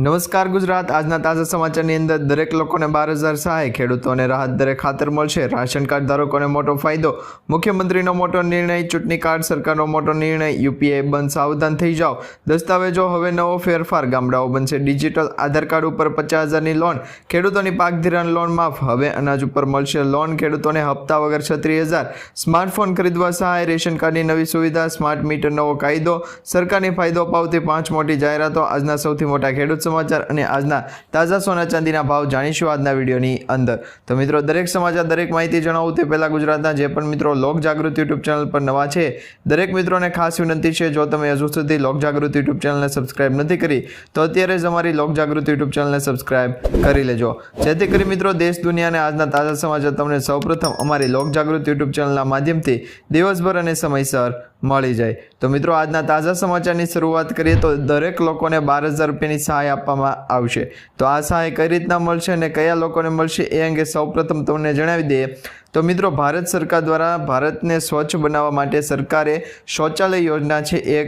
નમસ્કાર ગુજરાત. આજના તાજા સમાચારની અંદર દરેક લોકોને બાર હજાર સહાય, ખેડૂતોને રાહત દરે ખાતર મળશે. રાશન કાર્ડ ધારકોને મોટો ફાયદો. મુખ્યમંત્રીનો મોટો નિર્ણય, ચૂંટણી કાર્ડ સરકારનો મોટો નિર્ણય, યુપીઆઈ બંધ સાવધાન થઈ જાઓ. દસ્તાવેજો હવે નવો ફેરફાર. ગામડાઓ બનશે ડિજિટલ આધાર કાર્ડ ઉપર પચાસ હજારની લોન. ખેડૂતોની પાક ધિરાણ લોન માફ. હવે અનાજ ઉપર મળશે લોન. ખેડૂતોને હપ્તા વગર છત્રીસ હજાર. સ્માર્ટફોન ખરીદવા સહાય. રેશન કાર્ડની નવી સુવિધા. સ્માર્ટ મીટર, નવો કાયદો. સરકારની ફાયદો અપાવતી પાંચ મોટી જાહેરાતો. આજના સૌથી મોટા ખેડૂત સમાચાર અને આજના તાજા સોના ચાંદીના ભાવ જાણીશું આજના વિડીયોની અંદર. તો મિત્રો, દરેક સમાચાર, દરેક માહિતી જણાવું તે પહેલાં ગુજરાતના જે પણ મિત્રો લોક જાગૃતિ યુટ્યુબ ચેનલ પર નવા છે, દરેક મિત્રોને ખાસ વિનંતી છે, જો તમે હજુ સુધી લોક જાગૃતિ યુટ્યુબ ચેનલને સબસ્ક્રાઇબ નથી કરી, તો અત્યારે જ અમારી લોક જાગૃતિ યુટ્યુબ ચેનલને સબસ્ક્રાઇબ કરી લેજો. જેથી કરી મિત્રો, દેશ દુનિયાને આજના તાજા સમાચાર તમને સૌપ્રથમ અમારી લોક જાગૃતિ યુટ્યુબ ચેનલના માધ્યમથી દિવસભર અને સમયસર મળી જાય. તો મિત્રો, આજના તાજા સમાચારની શરૂઆત કરીએ તો દરેક લોકોને બાર હજાર રૂપિયાની સહાય આપવામાં આવશે. તો આ સહાય કઈ રીતના મળશે અને કયા લોકોને મળશે એ અંગે સૌપ્રથમ તમને જણાવી દઈએ. તો મિત્રો, ભારત સરકાર દ્વારા ભારતને સ્વચ્છ બનાવવા માટે સરકારે શૌચાલય યોજના છે એ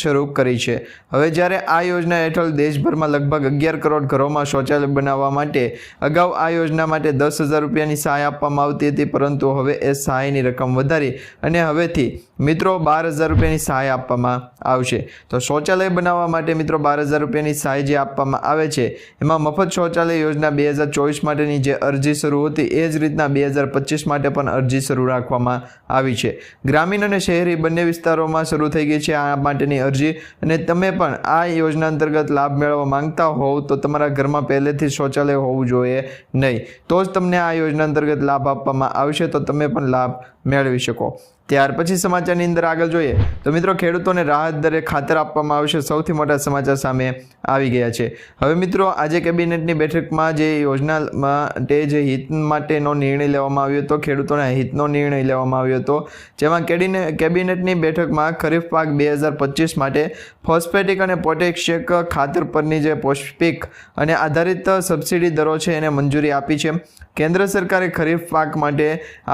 શરૂ કરી છે. હવે જ્યારે આ યોજના હેઠળ દેશભરમાં લગભગ અગિયાર કરોડ ઘરોમાં શૌચાલય બનાવવા માટે અગાઉ આ યોજના માટે દસ હજાર રૂપિયાની સહાય આપવામાં આવતી હતી, પરંતુ હવે એ સહાયની રકમ વધારી અને હવેથી મિત્રો બાર હજાર રૂપિયાની સહાય આપવામાં આવશે. તો શૌચાલય બનાવવા માટે મિત્રો બાર હજાર રૂપિયાની સહાય જે આપવામાં આવે છે, એમાં મફત શૌચાલય યોજના બે હજાર ચોવીસ માટેની જે અરજી શરૂ હતી, એ જ રીતના બે હજાર પચીસ માટે પણ અરજી શરૂ રાખવામાં આવી છે. ગ્રામીણ અને શહેરી બંને વિસ્તારોમાં શરૂ થઈ ગઈ છે આ માટેની અરજી અને તમે પણ આ યોજના અંતર્ગત લાભ મેળવવા માંગતા હોવ તો તમારા ઘરમાં પહેલેથી શૌચાલય હોવું જોઈએ નહીં. તો જ તમને આ યોજના અંતર્ગત લાભ આપવામાં આવશે તો તમે પણ લાભ મેળવી શકો. ત્યાર પછી સમાચારની અંદર આગળ જોઈએ તો મિત્રો ખેડૂતોને રાહત દરે ખાતર આપવામાં આવશે. સૌથી મોટા સમાચાર સામે આવી ગયા છે. હવે મિત્રો આજે કેબિનેટની બેઠકમાં જે યોજના માટે જે હિત માટેનો નિર્ણય લેવામાં આવ્યો હતો, ખેડૂતોના હિતનો નિર્ણય લેવામાં આવ્યો હતો, જેમાં કેડીને, કેબિનેટની બેઠકમાં ખરીફ પાક બે હજાર પચીસ માટે ફોસ્ફેટિક અને પોટેશિયક ખાતર પરની જે પૌષ્ટિક અને આધારિત સબસિડી દરો છે એને મંજૂરી આપી છે. કેન્દ્ર સરકારે ખરીફ પાક માટે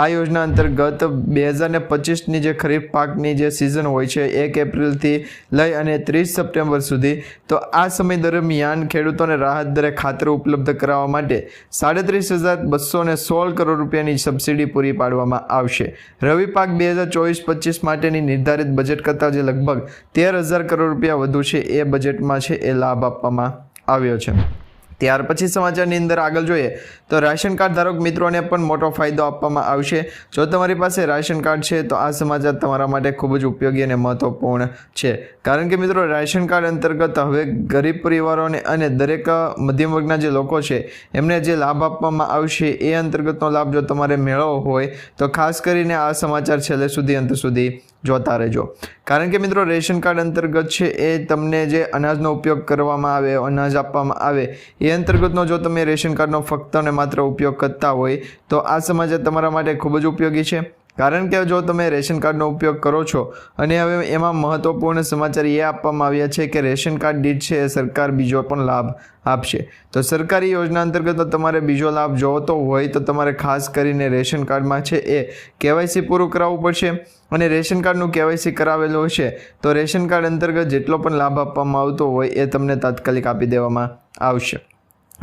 આ યોજના અંતર્ગત બે હજાર પચીસની જે ખરીફ પાકની જે સિઝન હોય છે, એક એપ્રિલથી લઈ અને ત્રીસ સપ્ટેમ્બર સુધી, તો આ સમય દરમિયાન ખેડૂતોને રાહત દરે ખાતર ઉપલબ્ધ કરાવવા માટે સાડત્રીસ હજાર બસો ને સોળ કરોડ રૂપિયાની સબસિડી પૂરી પાડવામાં આવશે. રવિ પાક બે હજાર ચોવીસ પચીસ માટેની નિર્ધારિત બજેટ કરતાં જે લગભગ તેર હજાર કરોડ રૂપિયા વધુ છે, એ બજેટમાં છે, એ લાભ આપવામાં આવ્યો છે. ત્યાર પછી સમાચારની અંદર આગળ જોઈએ તો રાશન કાર્ડ ધારક મિત્રોને પણ મોટો ફાયદો આપવામાં આવશે. જો તમારી પાસે રાશન કાર્ડ છે તો આ સમાચાર તમારા માટે ખૂબ જ ઉપયોગી અને મહત્વપૂર્ણ છે. કારણ કે મિત્રો, રાશન કાર્ડ અંતર્ગત હવે ગરીબ પરિવારોને અને દરેક મધ્યમ વર્ગના જે લોકો છે, એમને જે લાભ આપવામાં આવશે એ અંતર્ગતનો લાભ જો તમારે મેળવવો હોય તો ખાસ કરીને આ સમાચાર છેલ્લે સુધી, અંત સુધી જોતા રહેજો. કારણ કે મિત્રો, રેશન કાર્ડ અંતર્ગત છે એ તમને જે અનાજનો ઉપયોગ કરવામાં આવે, અનાજ આપવામાં આવે, એ અંતર્ગતનો જો તમે રેશન કાર્ડનો ફક્ત અને માત્ર ઉપયોગ કરતા હોય, તો આ સમાચાર તમારા માટે ખૂબ જ ઉપયોગી છે. કારણ કે જો તમે રેશન કાર્ડનો ઉપયોગ કરો છો અને હવે એમાં મહત્વપૂર્ણ સમાચાર એ આપવામાં આવ્યા છે કે રેશન કાર્ડ દીઠ છે એ સરકાર બીજો પણ લાભ આપશે. તો સરકારી યોજના અંતર્ગત તમારે બીજો લાભ જોતો હોય તો તમારે ખાસ કરીને રેશન કાર્ડમાં છે એ કેવાયસી પૂરું કરાવવું પડશે અને રેશન કાર્ડનું કેવાયસી કરાવેલું હશે તો રેશન કાર્ડ અંતર્ગત જેટલો પણ લાભ આપવામાં આવતો હોય એ તમને તાત્કાલિક આપી દેવામાં આવશે.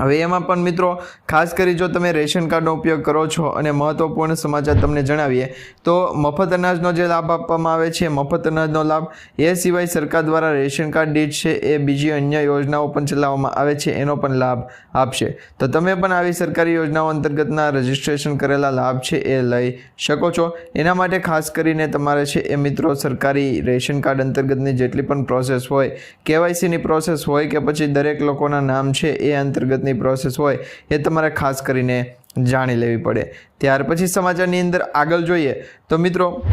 હવે એમાં પણ મિત્રો, ખાસ કરી જો તમે રેશન કાર્ડનો ઉપયોગ કરો છો અને મહત્ત્વપૂર્ણ સમાચાર તમને જણાવીએ, તો મફત અનાજનો જે લાભ આપવામાં આવે છે, મફત અનાજનો લાભ એ સિવાય સરકાર દ્વારા રેશન કાર્ડ દીઠ છે, એ બીજી અન્ય યોજનાઓ પણ ચલાવવામાં આવે છે, એનો પણ લાભ આપશે. તો તમે પણ આવી સરકારી યોજનાઓ અંતર્ગતના રજિસ્ટ્રેશન કરેલા લાભ છે, એ લઈ શકો છો. એના માટે ખાસ કરીને તમારે છે, એ મિત્રો સરકારી રેશન કાર્ડ અંતર્ગતની જેટલી પણ પ્રોસેસ હોય, કેવાયસીની પ્રોસેસ હોય કે પછી દરેક લોકોના નામ છે, એ અંતર્ગતની પ્રોસેસ હોય એ તમારે ખાસ કરીને જાણી લેવી પડે. ત્યાર પછી સમાચારની અંદર આગળ જોઈએ તો મિત્રો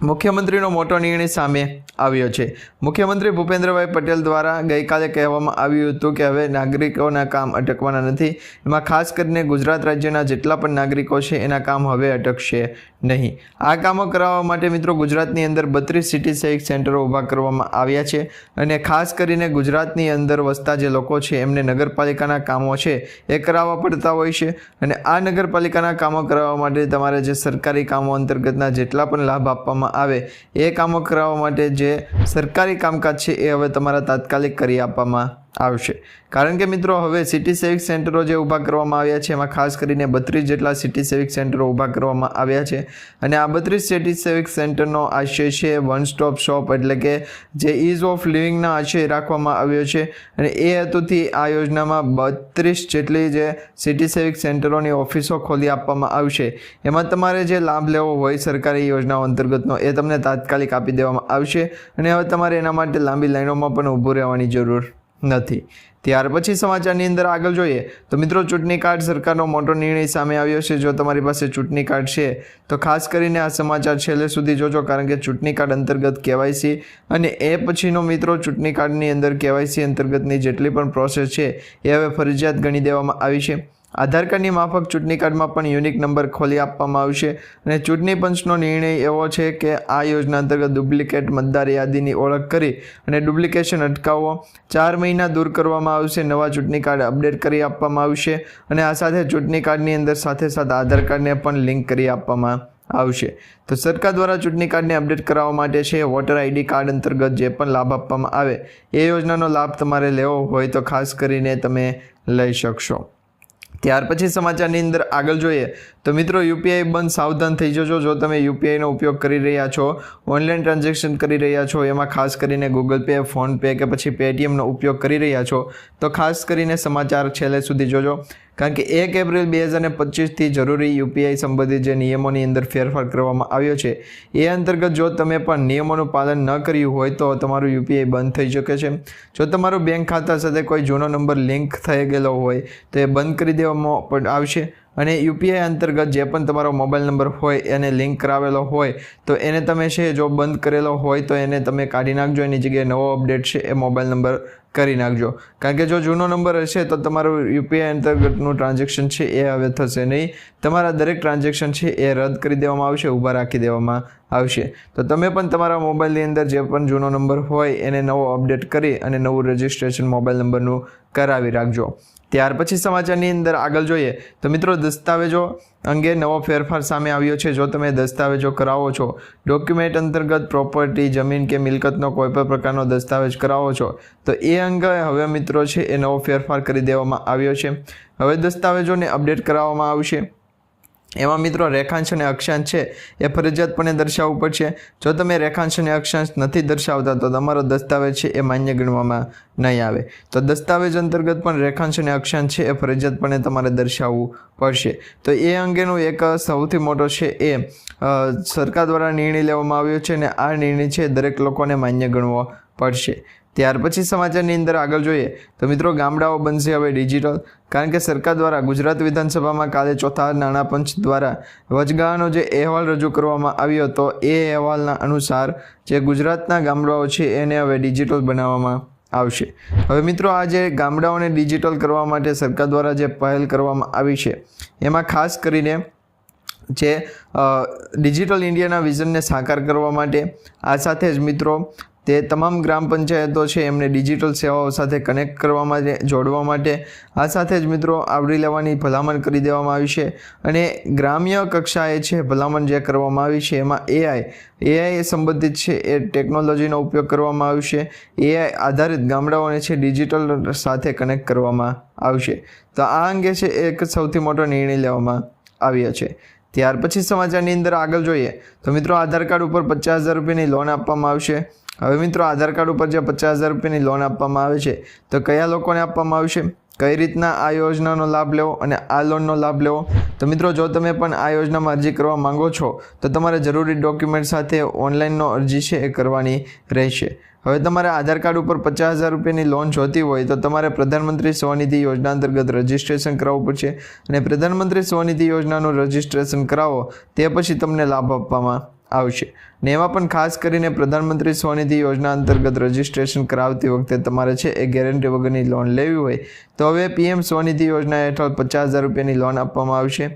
મુખ્યમંત્રીનો મોટો નિર્ણય સામે આવ્યો છે. મુખ્યમંત્રી ભૂપેન્દ્રભાઈ પટેલ દ્વારા ગઈકાલે કહેવામાં આવ્યું હતું કે હવે નાગરિકોના કામ અટકવાના નથી. એમાં ખાસ કરીને ગુજરાત રાજ્યના જેટલા પણ નાગરિકો છે, એના કામ હવે અટકશે નહીં. આ કામો કરાવવા માટે મિત્રો ગુજરાતની અંદર બત્રીસ સિટી સહિત સેન્ટરો ઊભા કરવામાં આવ્યા છે અને ખાસ કરીને ગુજરાતની અંદર વસતા જે લોકો છે, એમને નગરપાલિકાના કામો છે એ કરાવવા પડતા હોય છે અને આ નગરપાલિકાના કામો કરાવવા માટે તમારે જે સરકારી કામો અંતર્ગતના જેટલા પણ લાભ આપવામાં આવે. એ કામો કરાવવા માટે જે સરકારી કામકાજ છે એ હવે તમારા તાત્કાલિક કરી આપવામાં આવશે. કારણ કે મિત્રો, હવે સિટી સેવિક સેન્ટરો જે ઊભા કરવામાં આવ્યા છે, એમાં ખાસ કરીને બત્રીસ જેટલા સિટી સેવિક સેન્ટરો ઊભા કરવામાં આવ્યા છે. અને આ બત્રીસ સિટી સેવિક સેન્ટરનો આશય છે વન સ્ટોપ શોપ એટલે કે જે ઇઝ ઓફ લિવિંગના આશય રાખવામાં આવ્યો છે. અને એ હેતુથી આ યોજનામાં બત્રીસ જેટલી જે સિટી સેવિક સેન્ટરોની ઓફિસો ખોલી આપવામાં આવશે. એમાં તમારે જે લાભ લેવો હોય સરકારી યોજનાઓ અંતર્ગતનો, એ તમને તાત્કાલિક આપી દેવામાં આવશે. અને હવે તમારે એના માટે લાંબી લાઈનોમાં પણ ઊભું રહેવાની જરૂર નથી. ત્યાર પછી સમાચારની અંદર આગળ જોઈએ તો મિત્રો, ચૂંટણી કાર્ડ સરકારનો મોટો નિર્ણય સામે આવ્યો છે. જો તમારી પાસે ચૂંટણી કાર્ડ છે, તો ખાસ કરીને આ સમાચાર છેલ્લે સુધી જોજો, કારણ કે ચૂંટણી કાર્ડ અંતર્ગત કેવાયસી અને એ પછીનો મિત્રો, ચૂંટણી કાર્ડની અંદર કેવાયસી અંતર્ગતની જેટલી પણ પ્રોસેસ છે, એ હવે ફરજિયાત ગણી દેવામાં આવી છે. આધાર કાર્ડની માફક ચૂંટણી કાર્ડમાં પણ યુનિક નંબર ખોલી આપવામાં આવશે અને ચૂંટણી પંચનો નિર્ણય એવો છે કે આ યોજના અંતર્ગત ડુપ્લિકેટ મતદાર યાદીની ઓળખ કરી અને ડુપ્લિકેશન અટકાવવો ચાર મહિના દૂર કરવામાં આવશે, નવા ચૂંટણી કાર્ડ અપડેટ કરી આપવામાં આવશે અને આ સાથે ચૂંટણી કાર્ડની અંદર સાથે સાથે આધાર કાર્ડને પણ લિંક કરી આપવામાં આવશે. તો સરકાર દ્વારા ચૂંટણી કાર્ડને અપડેટ કરાવવા માટે છે વોટર આઈડી કાર્ડ અંતર્ગત જે પણ લાભ આપવામાં આવે, એ યોજનાનો લાભ તમારે લેવો હોય તો ખાસ કરીને તમે લઈ શકશો. ત્યાર પછી સમાચારની અંદર આગળ જોઈએ તો મિત્રો, યુપીઆઈ બંધ સાવધાન થઈ જજો. જો તમે યુપીઆઈનો ઉપયોગ કરી રહ્યા છો, ઓનલાઈન ટ્રાન્ઝેક્શન કરી રહ્યા છો, એમાં ખાસ કરીને ગૂગલ પે, ફોનપે કે પછી પેટીએમનો ઉપયોગ કરી રહ્યા છો, તો ખાસ કરીને સમાચાર છેલ્લે સુધી જોજો. કારણ કે એક એપ્રિલ બે હજાર પચીસથી જરૂરી યુપીઆઈ સંબંધિત જે નિયમોની અંદર ફેરફાર કરવામાં આવ્યો છે, એ અંતર્ગત જો તમે પણ નિયમોનું પાલન ન કર્યું હોય તો તમારું યુપીઆઈ બંધ થઈ શકે છે. જો તમારું બેંક ખાતા સાથે કોઈ જૂનો નંબર લિંક થઈ ગયેલો હોય, તો એ બંધ કરી દેવામાં પણ આવશે. અને યુપીઆઈ અંતર્ગત જે પણ તમારો મોબાઈલ નંબર હોય, એને લિંક કરાવેલો હોય, તો એને તમે છે, જો બંધ કરેલો હોય, તો એને તમે કાઢી નાખજો. એની જગ્યાએ નવો અપડેટ છે, એ મોબાઈલ નંબર કરી નાખજો. કારણ કે જો જૂનો નંબર હશે, તો તમારું યુપીઆઈ અંતર્ગતનું ટ્રાન્ઝેક્શન છે, એ હવે થશે નહીં. તમારા દરેક ટ્રાન્ઝેક્શન છે, એ રદ કરી દેવામાં આવશે, ઊભા રાખી દેવામાં આવશે. તો તમે પણ તમારા મોબાઈલની અંદર જે પણ જૂનો નંબર હોય એને નવો અપડેટ કરી અને નવું રજિસ્ટ્રેશન મોબાઈલ નંબરનું કરાવી રાખજો. ત્યાર પછી સમાચારની અંદર આગળ જોઈએ. તો મિત્રો, દસ્તાવેજો અંગે નવો ફેરફાર સામે આવ્યો છે. જો તમે દસ્તાવેજો કરાવો છો ડોક્યુમેન્ટ અંતર્ગત પ્રોપર્ટી જમીન કે મિલકતનો કોઈ પણ પ્રકારનો દસ્તાવેજ કરાવો છો, તો એ અંગે હવે મિત્રો છે એ નવો ફેરફાર કરી દેવામાં આવ્યો છે. હવે દસ્તાવેજોને અપડેટ કરાવવામાં આવશે. એમાં મિત્રો રેખાંશ અને અક્ષાંશ છે, એ ફરજિયાતપણે દર્શાવવું પડશે. જો તમે રેખાંશ અને અક્ષાંશ નથી દર્શાવતા, તો તમારો દસ્તાવેજ છે એ માન્ય ગણવામાં નહીં આવે. તો દસ્તાવેજ અંતર્ગત પણ રેખાંશ અને અક્ષાંશ છે, એ ફરજિયાતપણે તમારે દર્શાવવું પડશે. તો એ અંગેનું એક સૌથી મોટો છે એ સરકાર દ્વારા નિર્ણય લેવામાં આવ્યો છે અને આ નિર્ણય છે દરેક લોકોને માન્ય ગણવો પડશે. ત્યાર પછી સમાચારની અંદર આગળ જોઈએ તો મિત્રો ગામડાઓ બનશે હવે ડિજિટલ. કારણ કે સરકાર દ્વારા ગુજરાત વિધાનસભામાં કાલે ચોથા નાણાં પંચ દ્વારા વચગાળાનો જે અહેવાલ રજૂ કરવામાં આવ્યો તો એ અહેવાલના અનુસાર જે ગુજરાતના ગામડાઓ છે એને હવે ડિજિટલ બનાવવામાં આવશે. હવે મિત્રો આ જે ગામડાઓને ડિજિટલ કરવા માટે સરકાર દ્વારા જે પહેલ કરવામાં આવી છે, એમાં ખાસ કરીને જે ડિજિટલ ઇન્ડિયાના વિઝનને સાકાર કરવા માટે આ સાથે જ મિત્રો તે તમામ ગ્રામ પંચાયતો છે, એમને ડિજિટલ સેવાઓ સાથે કનેક્ટ કરવા માટે જોડવા માટે આ સાથે જ મિત્રો આવરી લેવાની ભલામણ કરી દેવામાં આવી છે અને ગ્રામ્ય કક્ષાએ છે ભલામણ જે કરવામાં આવી છે, એમાં એઆઈ એઆઈ સંબંધિત છે, એ ટેકનોલોજીનો ઉપયોગ કરવામાં આવશે એઆઈ આધારિત ગામડાઓને છે ડિજિટલ સાથે કનેક્ટ કરવામાં આવશે. તો આ અંગે છે એક સૌથી મોટો નિર્ણય લેવામાં આવ્યો છે. ત્યાર પછી સમાચારની અંદર આગળ જોઈએ. તો મિત્રો, આધાર કાર્ડ ઉપર પચાસ હજાર રૂપિયાની લોન આપવામાં આવશે. હવે મિત્રો, આધાર કાર્ડ ઉપર જે પચાસ હજાર રૂપિયાની લોન આપવામાં આવે છે, તો કયા લોકોને આપવામાં આવશે? કઈ રીતના આ યોજનાનો લાભ લેવો અને આ લોનનો લાભ લેવો? તો મિત્રો, જો તમે પણ આ યોજનામાં અરજી કરવા માંગો છો, તો તમારે જરૂરી ડોક્યુમેન્ટ સાથે ઓનલાઈનનો અરજી છે એ કરવાની રહેશે. હવે તમારે આધાર કાર્ડ ઉપર પચાસ હજાર રૂપિયાની લોન જોતી હોય, તો તમારે પ્રધાનમંત્રી સ્વનિધિ યોજના અંતર્ગત રજિસ્ટ્રેશન કરાવવું પડશે. અને પ્રધાનમંત્રી સ્વનિધિ યોજનાનું રજિસ્ટ્રેશન કરાવો, તે પછી તમને લાભ આપવામાં આવશે. ને એમાં પણ ખાસ કરીને પ્રધાનમંત્રી સ્વનિધિ યોજના અંતર્ગત રજિસ્ટ્રેશન કરાવતી વખતે તમારે છે એ ગેરંટી વગરની લોન લેવી હોય, તો હવે પીએમ સ્વનિધિ યોજના હેઠળ પચાસ હજાર રૂપિયાની લોન આપવામાં આવશે.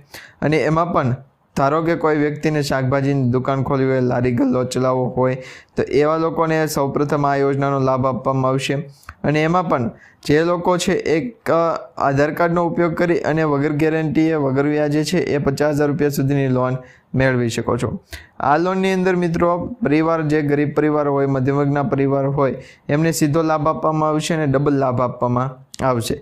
અને એમાં પણ ધારો કે કોઈ વ્યક્તિને શાકભાજીની દુકાન ખોલવી હોય, લારી ગલ્લો ચલાવવો હોય, તો એવા લોકોને સૌપ્રથમ આ યોજનાનો લાભ આપવામાં આવશે. અને એમાં પણ જે લોકો છે એક આધાર કાર્ડનો ઉપયોગ કરી અને વગર ગેરંટીએ વગર વ્યાજે છે, એ પચાસ હજાર રૂપિયા સુધીની લોન મેળવી શકો છો. આ લોનની અંદર મિત્રો, પરિવાર જે ગરીબ પરિવાર હોય મધ્યમ વર્ગના પરિવાર હોય, એમને સીધો લાભ આપવામાં આવશે અને ડબલ લાભ આપવામાં આવશે.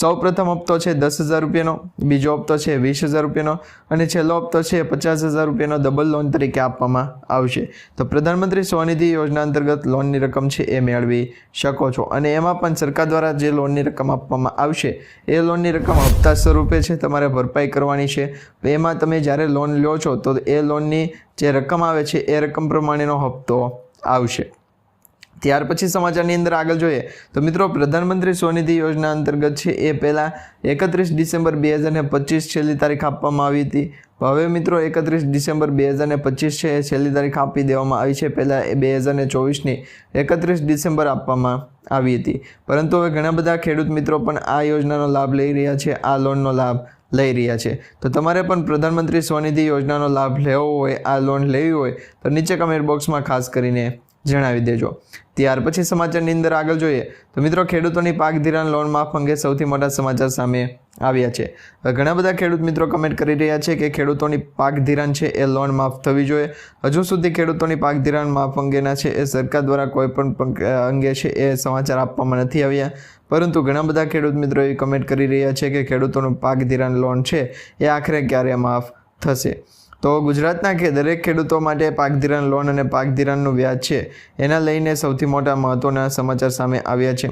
સૌ પ્રથમ હપ્તો છે દસ હજાર રૂપિયાનો, બીજો હપ્તો છે વીસ હજાર રૂપિયાનો અને છેલ્લો હપ્તો છે પચાસ હજાર રૂપિયાનો ડબલ લોન તરીકે આપવામાં આવશે. તો પ્રધાનમંત્રી સ્વનિધિ યોજના અંતર્ગત લોનની રકમ છે એ મેળવી શકો છો. અને એમાં પણ સરકાર દ્વારા જે લોનની રકમ આપવામાં આવશે, એ લોનની રકમ હપ્તા સ્વરૂપે છે તમારે ભરપાઈ કરવાની છે. એમાં તમે જ્યારે લોન લો છો તો એ લોનની જે રકમ આવે છે એ રકમ પ્રમાણેનો હપ્તો આવશે. ત્યાર પછી સમાચારની અંદર આગળ જોઈએ તો મિત્રો, પ્રધાનમંત્રી સ્વનિધિ યોજના અંતર્ગત છે એ પહેલાં એકત્રીસ ડિસેમ્બર બે હજાર પચીસ છેલ્લી તારીખ આપવામાં આવી હતી. હવે મિત્રો, એકત્રીસ ડિસેમ્બર બે હજાર પચીસ છે એ છેલ્લી તારીખ આપી દેવામાં આવી છે. પહેલાં એ બે હજાર ચોવીસની એકત્રીસ ડિસેમ્બર આપવામાં આવી હતી. પરંતુ હવે ઘણા બધા ખેડૂત મિત્રો પણ આ યોજનાનો લાભ લઈ રહ્યા છે, આ લોનનો લાભ લઈ રહ્યા છે. તો તમારે પણ પ્રધાનમંત્રી સ્વનિધિ યોજનાનો લાભ લેવો હોય, આ લોન લેવી હોય, તો નીચે કમેન્ટ બોક્સમાં ખાસ કરીને જણાવી દેજો. ત્યાર પછી સમાચારની અંદર આગળ જોઈએ તો મિત્રો ખેડૂતોની પાક ધિરાણ લોન માફ અંગે સૌથી મોટા સમાચાર સામે આવ્યા છે. ઘણા બધા ખેડૂત મિત્રો કમેન્ટ કરી રહ્યા છે કે ખેડૂતોની પાક ધિરાણ છે એ લોન માફ થવી જોઈએ. હજુ સુધી ખેડૂતોની પાક ધિરાણ માફ અંગેના છે એ સરકાર દ્વારા કોઈ પણ અંગે છે એ સમાચાર આપવામાં નથી આવ્યા. પરંતુ ઘણા બધા ખેડૂત મિત્રો એ કમેન્ટ કરી રહ્યા છે કે ખેડૂતોનું પાક ધિરાણ લોન છે એ આખરે ક્યારે માફ થશે? તો ગુજરાતના કે દરેક ખેડૂતો માટે પાક ધિરાણ લોન અને પાક ધિરાણનું વ્યાજ છે, એના લઈને સૌથી મોટા મહત્ત્વના સમાચાર સામે આવ્યા છે.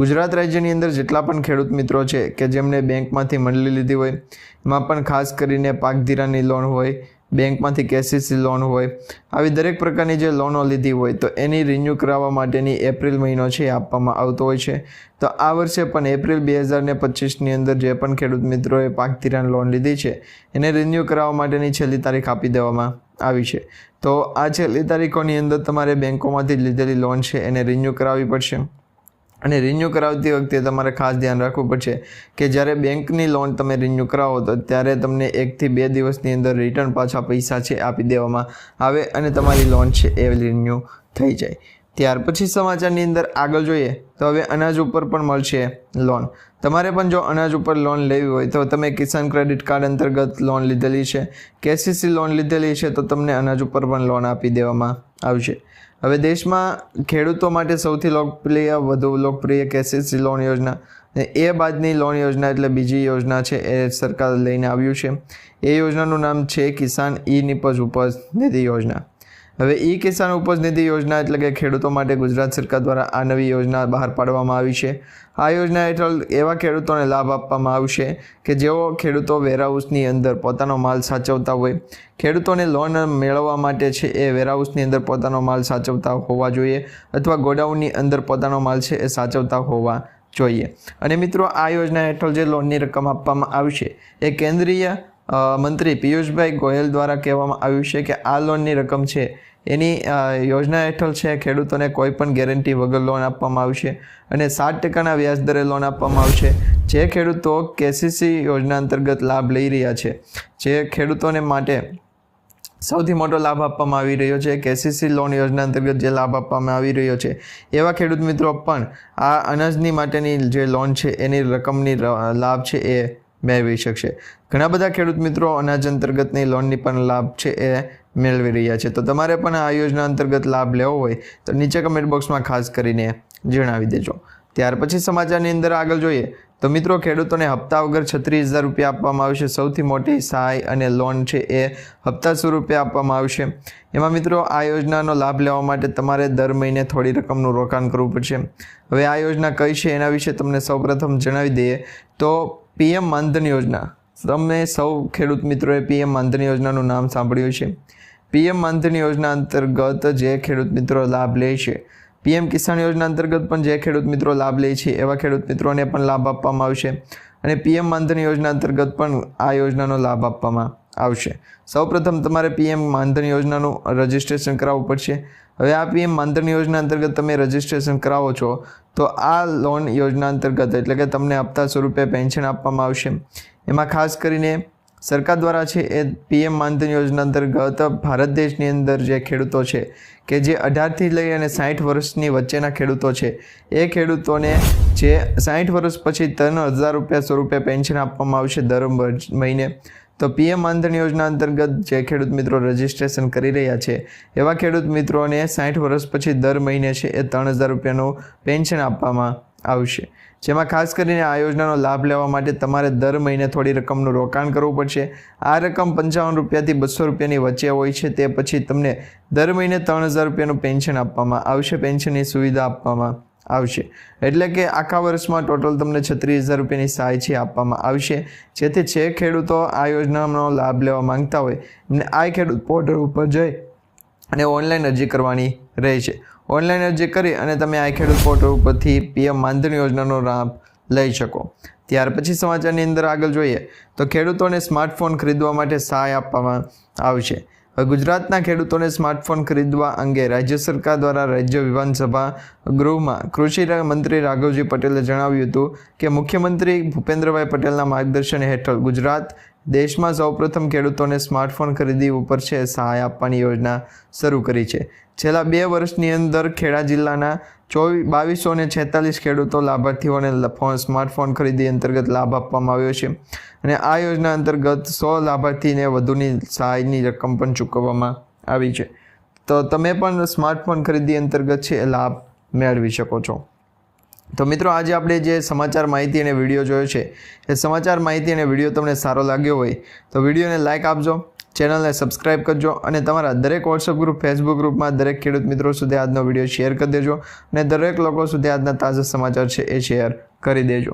ગુજરાત રાજ્યની અંદર જેટલા પણ ખેડૂત મિત્રો છે કે જેમણે બેંકમાંથી મંડળી લીધી હોય, એમાં પણ ખાસ કરીને પાક ધિરાણની લોન હોય બેંકમાંથી કેસીસી લોન હોય, આવી દરેક પ્રકારની જે લોનો લીધી હોય, તો એની રિન્યૂ કરાવવા માટેની એપ્રિલ મહિનો છે એ આપવામાં આવતો હોય છે. તો આ વર્ષે પણ એપ્રિલ બે હજાર ને પચીસની અંદર જે પણ ખેડૂત મિત્રોએ પાક ધિરાણ લોન લીધી છે, એને રિન્યૂ કરાવવા માટેની છેલ્લી તારીખ આપી દેવામાં આવી છે. તો આ છેલ્લી તારીખોની અંદર તમારે બેંકોમાંથી લીધેલી લોન છે, એને રિન્યૂ કરાવવી પડશે. અને રિન્યૂ કરાવતી વખતે તમારે ખાસ ધ્યાન રાખવું પડશે કે જ્યારે બેંકની લોન તમે રિન્યૂ કરાવો તો ત્યારે તમને એકથી બે દિવસની અંદર રિટર્ન પાછા પૈસા છે આપી દેવામાં આવે અને તમારી લોન છે એ રિન્યૂ થઈ જાય. ત્યાર પછી સમાચારની અંદર આગળ જોઈએ તો હવે અનાજ ઉપર પણ મળશે લોન તમારે પણ જો અનાજ ઉપર લોન લેવી હોય તો તમે કિસાન ક્રેડિટ કાર્ડ અંતર્ગત લોન લીધેલી છે, કેસીસી લોન લીધેલી છે, તો તમને અનાજ ઉપર પણ લોન આપી દેવામાં આવશે. હવે દેશમાં ખેડૂતો માટે સૌથી લોકપ્રિય, વધુ લોકપ્રિય કેસીસી લોન યોજના એ બાદની લોન યોજના એટલે બીજી યોજના છે એ સરકાર લઈને આવ્યું છે. એ યોજનાનું નામ છે કિસાન ઈ નિપજ ઉપજ નિધિ યોજના. હવે ઈ કિસાન ઉપજ નિધિ યોજના એટલે કે ખેડૂતો માટે ગુજરાત સરકાર દ્વારા આ નવી યોજના બહાર પાડવામાં આવી છે. આ યોજના હેઠળ એવા ખેડૂતોને લાભ આપવામાં આવશે કે જેઓ ખેડૂતો વેરહાઉસની અંદર પોતાનો માલ સાચવતા હોય. ખેડૂતોને લોન મેળવવા માટે છે એ વેરહાઉસની અંદર પોતાનો માલ સાચવતા હોવા જોઈએ અથવા ગોડાઉનની અંદર પોતાનો માલ છે એ સાચવતા હોવા જોઈએ. અને મિત્રો, આ યોજના હેઠળ જે લોનની રકમ આપવામાં આવશે એ કેન્દ્રીય મંત્રી પિયુષભાઈ ગોયલ દ્વારા કહેવામાં આવ્યું છે કે આ લોનની રકમ છે. એની યોજના હેઠળ છે ખેડૂતોને કોઈ પણ ગેરંટી વગર લોન આપવામાં આવશે અને સાત ટકાના વ્યાજ દરે લોન આપવામાં આવશે. જે ખેડૂતો કેસીસી યોજના અંતર્ગત લાભ લઈ રહ્યા છે. જે ખેડૂતોને માટે સૌથી મોટો લાભ આપવામાં આવી રહ્યો છે. કેસીસી લોન યોજના અંતર્ગત જે લાભ આપવામાં આવી રહ્યો છે. એવા ખેડૂત મિત્રો પણ આ અનાજની માટેની જે લોન છે એની રકમની લાભ છે એ મેળવી શકશે. ઘણા બધા ખેડૂત મિત્રો અનાજ અંતર્ગતની લોનની પણ લાભ છે એ મેળવી રહ્યા છે. તો તમારે પણ આ યોજના અંતર્ગત લાભ લેવો હોય તો નીચે કમેન્ટ બોક્સમાં ખાસ કરીને જણાવી દેજો. ત્યાર પછી સમાચારની અંદર આગળ જોઈએ તો મિત્રો ખેડૂતોને હપ્તા વગર છત્રીસ હજાર રૂપિયા આપવામાં આવશે. સૌથી મોટી સહાય અને લોન છે એ હપ્તા સ્વરૂપે આપવામાં આવશે. એમાં મિત્રો આ યોજનાનો લાભ લેવા માટે તમારે દર મહિને થોડી રકમનું રોકાણ કરવું પડશે. હવે આ યોજના કઈ છે એના વિશે તમને સૌપ્રથમ જણાવી દઈએ. તો પીએમ માનધન યોજના. તમે સૌ ખેડૂત મિત્રોએ પીએમ માનધન યોજનાનું નામ સાંભળ્યું છે પીએમ માનધન યોજના અંતર્ગત જે ખેડૂત મિત્રો લાભ લે છે, પીએમ કિસાન યોજના અંતર્ગત પણ જે ખેડૂત મિત્રો લાભ લે છે, એવા ખેડૂત મિત્રોને પણ લાભ આપવામાં આવશે. અને પીએમ માનધન યોજના અંતર્ગત પણ આ યોજનાનો લાભ આપવામાં આવશે. સૌપ્રથમ તમારે પીએમ માનધન યોજનાનું રજિસ્ટ્રેશન કરાવવું પડશે. હવે આ પીએમ માનધન યોજના અંતર્ગત તમે રજિસ્ટ્રેશન કરાવો છો, તો આ લોન યોજના અંતર્ગત એટલે કે તમને હપ્તા સ્વરૂપે પેન્શન આપવામાં આવશે. એમાં ખાસ કરીને સરકાર દ્વારા છે એ પીએમ માનધન યોજના અંતર્ગત ભારત દેશની અંદર જે ખેડૂતો છે, કે જે અઢારથી લઈ અને સાઠ વર્ષની વચ્ચેના ખેડૂતો છે, એ ખેડૂતોને જે સાઠ વર્ષ પછી ત્રણ હજાર રૂપિયા સ્વરૂપે પેન્શન આપવામાં આવશે દર મહિને. તો પીએમ માનધન યોજના અંતર્ગત જે ખેડૂત મિત્રો રજીસ્ટ્રેશન કરી રહ્યા છે, એવા ખેડૂત મિત્રોને સાઠ વર્ષ પછી દર મહિને છે એ ત્રણ હજાર રૂપિયાનું પેન્શન આપવામાં આવશે. જેમાં ખાસ કરીને આ યોજનાનો લાભ લેવા માટે તમારે દર મહિને થોડી રકમનું રોકાણ કરવું પડશે. આ રકમ પંચાવન રૂપિયાથી બસો રૂપિયાની વચ્ચે હોય છે, તે પછી તમને દર મહિને ત્રણ હજાર રૂપિયાનું પેન્શન આપવામાં આવશે. પેન્શનની સુવિધા આપવામાં આવશે. એટલે કે આખા વર્ષમાં ટોટલ તમને છત્રીસ હજાર રૂપિયાની સહાય છે આપવામાં આવશે. જેથી જે ખેડૂતો આ યોજનાનો લાભ લેવા માંગતા હોય, એમને આ ખેડૂત પોર્ટલ ઉપર જઈ અને ઓનલાઈન અરજી કરવાની રહેશે. ઓનલાઈન અરજી કરી અને તમે આ ખેડૂત પોર્ટલ ઉપરથી પીએમ માનધન યોજનાનો લાભ લઈ શકો. ત્યાર પછી સમાચારની અંદર આગળ જોઈએ તો ખેડૂતોને સ્માર્ટફોન ખરીદવા માટે સહાય આપવામાં આવશે. ગુજરાતના ખેડૂતોને સ્માર્ટફોન ખરીદવા અંગે રાજ્ય સરકાર દ્વારા રાજ્ય વિધાનસભા ગૃહમાં કૃષિ મંત્રી રાઘવજી પટેલે જણાવ્યું હતું કે મુખ્યમંત્રી ભૂપેન્દ્રભાઈ પટેલના માર્ગદર્શન હેઠળ ગુજરાત દેશમાં સૌપ્રથમ ખેડૂતોને સ્માર્ટફોન ખરીદી ઉપર છે સહાય આપવાની યોજના શરૂ કરી છે. છેલ્લા બે વર્ષની અંદર ખેડા જિલ્લાના ચોવીસ બાવીસો ને છેતાલીસ ખેડૂતો લાભાર્થીઓને ફોન સ્માર્ટફોન ખરીદી અંતર્ગત લાભ આપવામાં આવ્યો છે. અને આ યોજના અંતર્ગત સો લાભાર્થીને વધુની સહાયની રકમ પણ ચૂકવવામાં આવી છે. તો તમે પણ સ્માર્ટફોન ખરીદી અંતર્ગત છે લાભ મેળવી શકો છો. તો મિત્રો, આજે આપણે જે સમાચાર માહિતી અને વીડિયો જોયો છે, એ સમાચાર માહિતી અને વીડિયો તમને સારો લાગ્યો હોય તો વિડીયોને લાઇક આપજો. ચેનલને સબસ્ક્રાઇબ કરજો અને તમારા દરેક વોટ્સઅપ ગ્રુપ ફેસબુક ગ્રુપમાં દરેક ખેડૂત મિત્રો સુધી આજનો વીડિયો શેર કરી દેજો અને દરેક લોકો સુધી આજના તાજા સમાચાર છે એ શેર કરી દેજો.